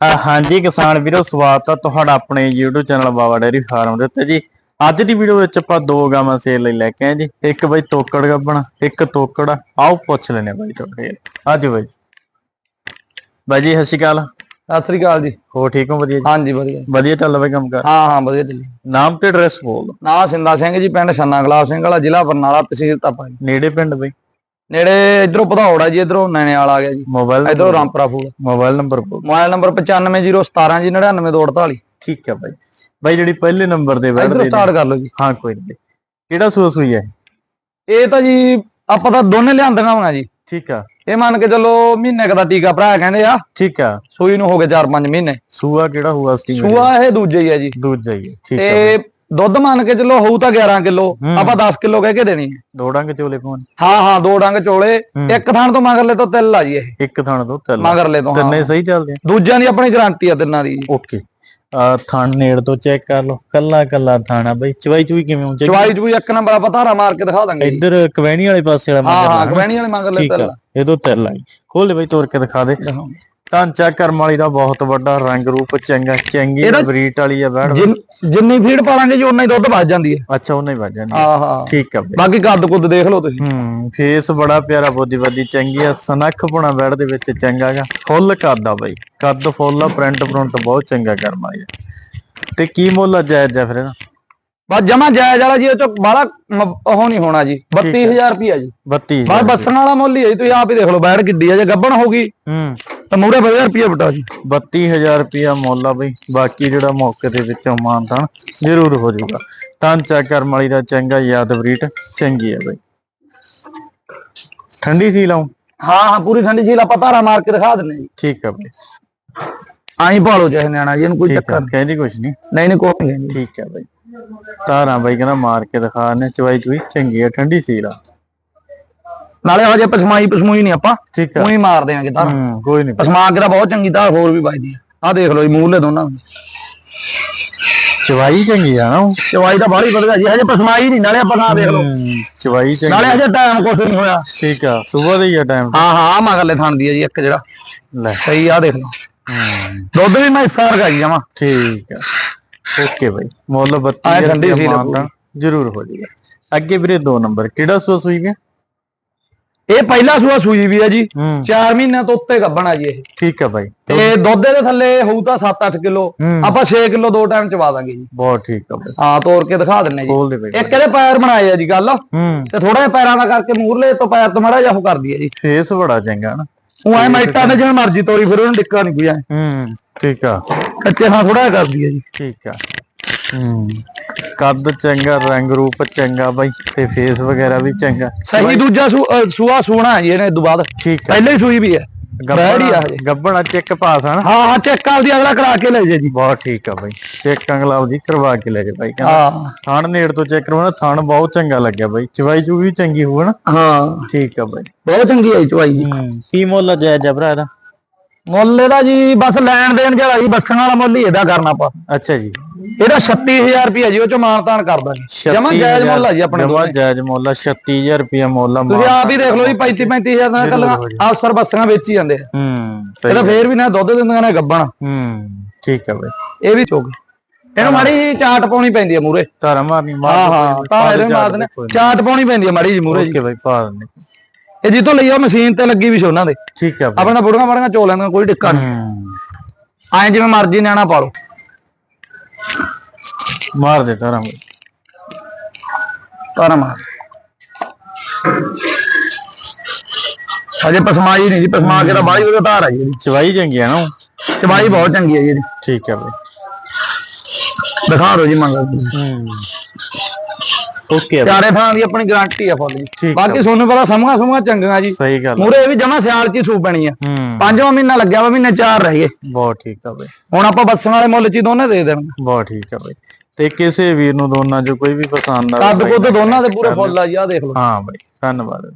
ਅ, ਹਾਂਜੀ ਕਿਸਾਨ ਵੀਰੋ ਸਵਾਗਤ ਹੈ ਤੁਹਾਡਾ ਆਪਣੇ YouTube channel Baba dairy farm ਦੇ ਉੱਤੇ ਜੀ। ਅੱਜ ਦੀ ਵੀਡੀਓ ਵਿੱਚ ਆਪਾਂ ਦੋ ਗਾਵਾਂ ਸੇਲ ਲਈ ਲੈ ਕੇ ਆਏ ਜੀ। ਇੱਕ ਬਈ ਤੋਕੜ ਗੱਬਣ ਇੱਕ ਤੋਕੜ। ਆਓ ਪੁੱਛ ਲੈਨੇ ਬਾਈ ਤੁਹਾਡੇ ਅੱਜ ਬਾਈ। ਬਾਈ ਜੀ ਸਤਿ ਸ਼੍ਰੀ ਅਕਾਲ। ਸਤਿ ਸ੍ਰੀ ਅਕਾਲ ਜੀ। ਹੋ ਠੀਕ ਹੋ? ਵਧੀਆ ਜੀ? ਹਾਂਜੀ ਵਧੀਆ। ਵਧੀਆ ਚੱਲ ਬਈ ਕੰਮ ਕਰ? ਹਾਂ ਹਾਂ ਵਧੀਆ ਚੱਲੀ ਨਾਮ ਤੇ ਐਡਰੈਸ ਬੋਲ ਦਿਓ। ਨਾਂ ਸਿੰਦਾ ਸਿੰਘ ਜੀ ਪਿੰਡ ਛੰਨਾ ਗਲਾਬ ਸਿੰਘ ਵਾਲਾ ਜ਼ਿਲ੍ਹਾ ਬਰਨਾਲਾ ਤਹਿਸੀਲ ਤਾਪਾ ਜੀ। ਨੇੜੇ ਪਿੰਡ ਬਈ? ਨੇੜੇ ਇਧਰੋਂ ਆ ਜੀ ਇਧਰੋਂ ਨੈਣੇਵਾਲ ਆ ਗਿਆ ਜੀ। ਮੋਬਾਈਲ ਇਧਰੋਂ Rampura Phul. Mobile number mobile number 950117 ਜੀ 99248 ਠੀਕ ਹੈ ਬਾਈ। ਬਾਈ ਜਿਹੜੀ ਪਹਿਲੇ ਨੰਬਰ ਦੇ ਦੇ ਸਟਾਰਟ ਕਰ ਲਓ ਜੀ। ਹਾਂ ਕੋਈ ਨਹੀਂ। ਕਿਹੜਾ ਸੂਸ ਹੋਈ ਹੈ? ਇਹ ਤਾਂ ਜੀ ਆਪਾਂ ਤਾਂ ਦੋਨੇ ਲਿਆਂਦੀਆਂ ਹੋਣਾ ਜੀ। ਠੀਕ ਆ। ਇਹ ਮੰਨ ਕੇ ਚੱਲੋ ਮਹੀਨੇ ਦਾ ਟੀਕਾ ਭਰਾ ਕਹਿੰਦੇ ਆ। ਠੀਕ ਆ। ਸੂਈ ਨੂੰ ਹੋ ਗਏ 4-5 ਮਹੀਨੇ। ਸੂਆ ਕਿਹੜਾ ਹੋਊਗਾ ਸਟੀਮ ਸੂਆ ਇਹ ਦੂਜੇ ਹੀ ਆ ਜੀ। ਦੂਜਾ ਹੀ ਹੈ। ਠੀਕ ਆ। ਤੇ ਦੁੱਧ ਮੰਨ ਕੇ ਚੱਲੋ ਹੋਊ ਤਾਂ 11 ਕਿਲੋ। ਆਪਾਂ 10 ਕਿਲੋ ਕਹਿ ਕੇ ਦੇਣੀ ਹੈ। ਦੋ ਡੰਗ ਚੋਲੇ ਪਾਉਣ ਹਾਂ ਹਾਂ ਦੋ ਡੰਗ ਚੋਲੇ। ਇੱਕ ਥਾਣ ਤੋਂ ਮਗਰਲੇ ਤੋਂ ਤਿੱਲ ਆ ਜੀ ਇਹ। ਇੱਕ ਥਣ ਦੋ ਚੱਲ ਮਗਰਲੇ ਤੋਂ ਹਾਂ। ਤਿੰਨੇ ਸਹੀ ਚੱਲਦੇ ਆ। ਦੂਜਿਆਂ ਦੀ ਆਪਣੀ ਗਾਰੰਟੀ ਆ ਤਿੰਨਾਂ ਦੀ। ਓਕੇ। ਥਣ ਨੇੜ ਤੋਂ ਚੈੱਕ ਕਰ ਲਓ। ਕੱਲਾ ਕੱਲਾ ਥਾਣਾ ਬਈ। ਚਵਾਈ ਚੂਈ ਕਿਵੇਂ ਹੁੰਦੀ ਚਵਾਈ ਚੂਈ ਇੱਕ ਨੰਬਰ ਆਪਾਂ ਧਾਰਾ ਮਾਰ ਕੇ ਦਿਖਾ ਦਾਂਗੇ। ਇੱਧਰ ਕਵੈਣੀ ਵਾਲੇ ਪਾਸੇ ਵਾਲਾ ਮੰਗਰ ਹਾਂ। ਕਵੈਣੀ ਵਾਲੇ ਮੰਗ ਲੈ ਆ। ਇਹ ਤੋਂ ਤਿਲ ਆਈ ਖੋਲ ਬਈ ਤੋੜ ਕੇ ਦਿਖਾ ਦੇ। ਢਾਂਚਾ ਕਰਮ ਵਾਲੀ ਦਾ ਬਹੁਤ ਵੱਡਾ ਰੰਗ ਰੂਪ ਚੰਗਾ ਚੰਗੀ ਇਹਦਾ- ਬਰੀਟ ਵਾਲੀ ਆ ਬੈੜ ਜਿੰਨ- ਜਿੰਨੀ ਫੀਡ ਪਾਲਾਂਗੇ ਜੀ ਉਨਾ ਹੀ ਦੁੱਧ ਵੱਜ ਜਾਂਦੀ ਹੈ। ਅੱਛਾ ਉਹਨੇ ਵੱਜ ਜਾਂਦੀ ਆ। ਹਾਂ। ਹਾਂ ਠੀਕ ਆ ਬਈ। ਬਾਕੀ ਕੱਦ ਕੁੱਦ ਦੇਖ ਲਓ ਤੁਸੀਂ। ਹੂੰ ਫੇਸ ਬੜਾ ਪਿਆਰਾ ਬੋਦੀ ਬਦੀ ਚੰਗੀ ਆ ਸਨੱਖ ਪੁਣਾ ਬੈੜ ਦੇ ਵਿੱਚ ਚੰਗਾ ਗਾ। ਫੁੱਲ ਕੱਦ ਆ ਬਈ। ਕੱਦ ਫੁੱਲ ਆ ਪ੍ਰਿੰਟ ਪ੍ਰਿੰਟ ਬਹੁਤ ਚੰਗਾ ਕਰਮ ਵਾਲੀ ਆ। ਤੇ ਕੀ ਮੁੱਲ ਆ ਜਾਇਜ਼ ਆ ਫਿਰ ਇਹਦਾ? ਬਸ ਜਮਾ ਜਾਇਜ਼ ਵਾਲਾ ਜੀ ਉਹ ਚ ਬਾਲਾ ਉਹ ਨਹੀਂ ਹੋਣਾ ਜੀ 32000 ਰੁਪਿਆ ਜੀ। 32 ਬਸ ਬੱਸਣ ਵਾਲਾ ਮੁੱਲ ਹੀ ਹੈ ਜੀ ਤੁਸੀਂ ਆਪ ਹੀ ਦੇਖ ਲਓ ਬੈੜ ਕਿੱਡੀ ਆ ਜੇ ਗੱਬਣ ਹੋਗੀ ਹੂੰ। ਤਾਂ ਮੂਰੇ 20000 ਰੁਪਿਆ ਬਟਾ ਜੀ 32000 ਰੁਪਿਆ ਮੁੱਲ ਆ ਬਈ। ਬਾਕੀ ਜਿਹੜਾ ਮੌਕੇ ਦੇ ਵਿੱਚੋਂ ਮਾਨਤਾਨ ਜ਼ਰੂਰ ਹੋ ਜਾਊਗਾ। ਢਾਂਚਾ ਕਰਮ ਵਾਲੀ ਦਾ ਚੰਗਾ ਯਾਦ ਬਰੀਟ ਚੰਗੀ ਆ ਬਈ। ਠੰਡੀ ਸੀ ਲਾਉ ਹਾਂ ਹਾਂ ਪੂਰੀ ਠੰਡੀ ਝੀਲ ਆਪਾਂ ਧਾਰਾ ਮਾਰ ਕੇ ਦਿਖਾ ਦਿੰਨੇ ਜੀ। ਠੀਕ ਆ ਬਈ। ਆਈ ਭਾਲੋ ਚਾਹੇ ਨਿਆਣਾ ਜੀ ਇਹਨੂੰ ਕੋਈ ਠੀਕ ਚੱਕਰ ਆ ਕਹਿੰਦੀ ਕੁਛ ਨਹੀਂ। ਨਹੀਂ ਨਹੀਂ ਕੋਈ ਨਹੀਂ। ਠੀਕ ਆ ਬਈ। ਤਾਰਾਂ ਬਈ ਕਹਿੰਦਾ ਮਾਰ ਕੇ ਦਿਖਾ ਨੇ ਚਵਾਈ ਚੁਈ ਚੰਗੀ ਆ ਠੰਡੀ ਸੀ ਲਾ ਨਾਲੇ ਹਜੇ ਪਸਮਾਈ ਪਸਮੂਈ ਨਹੀਂ ਆਪਾਂ। ਠੀਕ ਆ। ਉਹੀ ਮਾਰ ਦੇਾਂਗੇ ਹੂੰ ਕੋਈ ਨਹੀਂ ਪਸਮਾ ਕੇ ਤਾਂ ਬਹੁਤ ਚੰਗੀ ਧਾਰ ਹੋਰ ਵੀ ਵੱਜਦੀ ਆ। ਆਹ ਦੇਖ ਲਓ ਜੀ ਮੂਹਲੇ ਦੋਨਾਂ ਦੀ। ਚਵਾਈ ਚੰਗੀ ਆ ਨਾ ਉਹ। ਚਵਾਈ ਤਾਂ ਬਾਹਲੀ ਵਧੀਆ ਜੀ ਹਜੇ ਪਸਮਾਈ ਨਹੀਂ ਨਾਲੇ ਆਪਾਂ ਨਾ ਦੇਖ ਲਓ। ਹੂੰ, ਚਵਾਈ ਚੰਗੀ। ਨਾਲੇ ਹਜੇ ਟਾਈਮ ਕੁਛ ਨਹੀਂ ਹੋਇਆ। ਠੀਕ ਆ ਸਵੇਰ ਦਾ ਹੀ ਆ ਟਾਈਮ ਹਾਂ ਹਾਂ ਆਹ ਮਗਰਲੇ ਥਣ ਦੀ ਆ ਜੀ ਇੱਕ ਜਿਹੜਾ। ਲੈ। ਸਹੀ ਆ ਦੇਖ ਲਓ। ਹੂੰ, ਦੁੱਧ ਵੀ ਮੈਂ ਹਿੱਸਾ ਰਖਾ ਜੀ ਜਮਾ ਠੀਕ ਆ। ਓਕੇ ਬਾਈ। ਮੁੱਲ ਆਹ 32 ਠੰਡੀ ਸੀ ਮਾਨਤਾ ਜ਼ਰੂਰ ਹੋ ਜਾਏਗਾ। ਅੱਗੇ ਵੀਰੇ ਦੋ ਨੰਬਰ ਕਿਹੜਾ ਸੂਸ ਹੋਈ ਗਿਆ? ਇਹ ਪਹਿਲਾ ਸੂਆ ਸੂਈ ਵੀ ਆ ਜੀ। ਹੂੰ। 4 ਮਹੀਨਿਆਂ ਤੋਂ ਉੱਤੇ ਗੱਭਣਾ ਜੀ ਇਹ। ਠੀਕ ਆ ਬਾਈ ਤੇ ਦੁੱਧ ਦੇ ਥੱਲੇ ਹੋਊ ਤਾਂ 7-8 ਕਿਲੋ। ਹੂੰ। ਆਪਾਂ 6 ਕਿਲੋ ਦੋ ਟਾਈਮ ਚਵਾ ਦਾਂਗੇ ਜੀ। ਬਹੁਤ ਠੀਕ ਆ ਬਾਈ ਹਾਂ ਤੋੜ ਕੇ ਦਿਖਾ ਦਿੰਨੇ ਜੀ। ਇੱਕ ਇਹਦੇ ਪੈਰ ਬਣਾਏ ਆ ਜੀ ਗੱਲ। ਹੂੰ। ਤੇ ਥੋੜਾ ਜਿਹਾ ਪੈਰਾਂ ਦਾ ਕਰਕੇ ਮੂਰਲੇ ਤੋਂ ਪੈਰ ਤੋਂ ਮਾੜਾ ਜਿਹਾ ਕਰਦੀ ਆ ਜੀ। ਫੇਸ ਬੜਾ ਚੰਗਾ ਨਾ। ਉਹ ਐ ਮਾਈਟਾਂ ਨੇ ਜਿਵੇਂ ਮਰਜ਼ੀ ਤੋਰੀ ਫਿਰ ਉਹਨੂੰ ਡਿੱਕਾ ਨਹੀਂ ਕੋਈ ਐ। ਹੂੰ ਠੀਕ ਆ। ਕੱਚੇ ਹਾਂ ਥੋੜਾ ਜਿਹਾ ਕਰਦੀ ਆ ਜੀ। ਠੀਕ ਆ। ਹੂੰ। ਕੱਦ ਚੰਗਾ ਰੰਗ ਰੂਪ ਚੰਗਾ ਬਾਈ ਤੇ ਫੇਸ ਵਗੈਰਾ ਵੀ ਚੰਗਾ। ਸਹੀ ਦੂਜਾ ਸੂਆ ਸੂਣਾ ਹੈ ਜੀ ਇਹਨੇ ਬਾਅਦ। ਠੀਕ ਆ ਪਹਿਲੇ ਹੀ ਸੂਈ ਵੀ ਹੈ। ਬੈੜ ਹੀ ਆ ਹਜੇ। ਗੱਬਣਾ ਚੈੱਕ ਪਾਸ ਆ ਨਾ? ਹਾਂ ਹਾਂ ਚੈੱਕ ਕਰਦੀ ਅਗਲਾ ਕਰਾ ਕੇ ਲੈ ਜੇ ਜੀ। ਬਹੁਤ ਠੀਕ ਆ ਬਾਈ। ਚੈੱਕ ਅੰਗਲਾ ਉਹਦੀ ਕਰਵਾ ਕੇ ਲੈ ਜਾ ਬਾਈ ਹਾਂ। ਥਣ ਨੇੜ ਤੋਂ ਚੈੱਕ ਕਰਵਾਉਣਾ ਥਣ ਬਹੁਤ ਚੰਗਾ ਲੱਗਿਆ ਬਾਈ। ਚਵਾਈ ਚੂ ਵੀ ਚੰਗੀ ਹੋਊ ਨਾ ਹਾਂ। ਠੀਕ ਆ ਬਾਈ। ਬਹੁਤ ਚੰਗੀ ਹੈ ਚਵਾਈ ਜੀ। ਹੂੰ ਕੀ ਮੁੱਲ ਆ ਜਾਇਜ਼ ਭਰਾ ਇਹਦਾ? ਮੁੱਲ ਇਹਦਾ ਜੀ ਬਸ ਲੈਣ ਦੇਣ ਜਿਹੜਾ ਜੀ ਬੱਸਾਂ ਵਾਲਾ ਮੁੱਲ ਹੀ ਇਹਦਾ ਕਰਨਾ ਆਪਾਂ। ਅੱਛਾ ਜੀ। ਇਹਦਾ 36000 ਰੁਪਿਆ ਜੀ ਉਹ ਚ ਮਾਨਤਾਨ ਕਰਦਾ ਜਮਾ ਜਾਇਜ਼ ਮੁੱਲ ਆ ਜੀ ਆਪਣੇ ਦੋਨੇ ਜਾਇਜ਼ ਮੁੱਲ ਆ 36000 ਰੁਪਿਆ ਮੁੱਲ ਆ ਤੁਸੀਂ ਆਪ ਹੀ ਦੇਖ ਲਓ ਜੀ 35 35000 ਦਾ ਕੱਲਾ ਅਫਸਰ ਬੱਸਾਂ ਵੇਚੀ ਜਾਂਦੇ ਆ। ਹੂੰ ਇਹਦਾ ਫੇਰ ਵੀ ਨਾ ਦੁੱਧ ਦਿੰਦੀਆਂ ਨੇ ਗੱਬਣ। ਹੂੰ ਠੀਕ ਆ ਬਾਈ। ਇਹ ਵੀ ਚੋਗ। ਇਹਨੂੰ ਮਾੜੀ ਜੀ ਚਾਟ ਪਾਉਣੀ ਪੈਂਦੀ ਆ ਮੂਰੇ ਧਾਰਾ ਮਾਰਨੀ ਮਾਰ ਹਾਂ ਹਾਂ ਤਾਂ ਇਹਦੇ ਮਾਰ ਨੀ। ਚਾਟ ਪਾਉਣੀ ਪੈਂਦੀ ਆ ਮਾੜੀ ਜੀ ਮੂਰੇ ਜੀ। ਓਕੇ ਬਾਈ ਪਾ ਦਿੰਦੇ ਇਹ ਜਿੱਤੋਂ ਲਈ ਆ ਮਸ਼ੀਨ ਤੇ ਲੱਗੀ ਵੀ ਉਹਨਾਂ ਦੇ। ਠੀਕ ਆ ਬਾਈ। ਆਪਣਾ ਬੁੜੀਆਂ ਮਾੜੀਆਂ ਚੋ ਲੈਂਦੀਆਂ ਕੋਈ ਟਿੱਕਾ ਨਹੀਂ। ਐਂ ਜਿਵੇਂ ਮਰਜ਼ੀ ਨਿਆਣਾ ਪਾ ਲਓ। ਮਾਰ ਦੇ ਧਾਰਾ ਬਾਈ ਤਾਰਾ ਮਾਰ। ਅਜੇ ਪਸਮਾਈ ਨਹੀਂ ਜੀ ਪਸਮਾ ਕੇ ਤਾਂ ਬਾਹਲੀ ਉਹਦਾ ਧਾਰ ਆ ਜੀ ਇਹਦੀ। ਚਵਾਈ ਚੰਗੀ ਆ ਨਾ ਉਹ? ਚਬਾਈ ਬਹੁਤ ਚੰਗੀ ਹੈ ਜੀ ਇਹਦੀ। ਠੀਕ ਆ ਬਾਈ। ਦਿਖਾ ਦਿਓ ਜੀ ਮੰਗ। ਹੂੰ। ਓਕੇ ਚਾਰੇ ਥਾਂ ਦੀ ਆਪਣੀ ਗਾਰੰਟੀ ਆ ਫੁੱਲ ਜੀ ਬਾਕੀ ਤੁਹਾਨੂੰ ਪਤਾ ਸਮੂਹਾਂ ਸਮੂਹਾਂ ਚੰਗੀਆਂ ਜੀ। ਸਹੀ ਗੱਲ। ਮੂਰੇ ਇਹ ਵੀ ਜਮਾ ਸਿਆਲ ਚ ਹੀ ਸੂ ਪੈਣੀ ਆ। ਪੰਜਵਾਂ ਮਹੀਨਾ ਲੱਗਿਆ ਵਾ ਮਹੀਨੇ ਚਾਰ ਰਹਿ ਗਏ। ਬਹੁਤ ਠੀਕ ਆ ਬਾਈ। ਹੁਣ ਆਪਾਂ ਬੱਸਾਂ ਵਾਲੇ ਮੁੱਲ ਚ ਦੋਨੇ ਦੇ ਦੇਣਗੇ ਬਹੁਤ ਠੀਕ ਆ ਬਾਈ। ਤੇ ਕਿਸੇ ਵੀਰ ਨੂੰ ਦੋਨਾਂ ਚੋਂ ਕੋਈ ਵੀ ਪਸੰਦ ਆ ਕੱਦ ਕੁੱਦ ਦੋਨਾਂ ਦੇ ਪੂਰੇ ਫੁੱਲ ਆ ਜੀ ਆ ਦੇਖ ਲਓ। ਹਾਂ ਬਾਈ ਧੰਨਵਾਦ।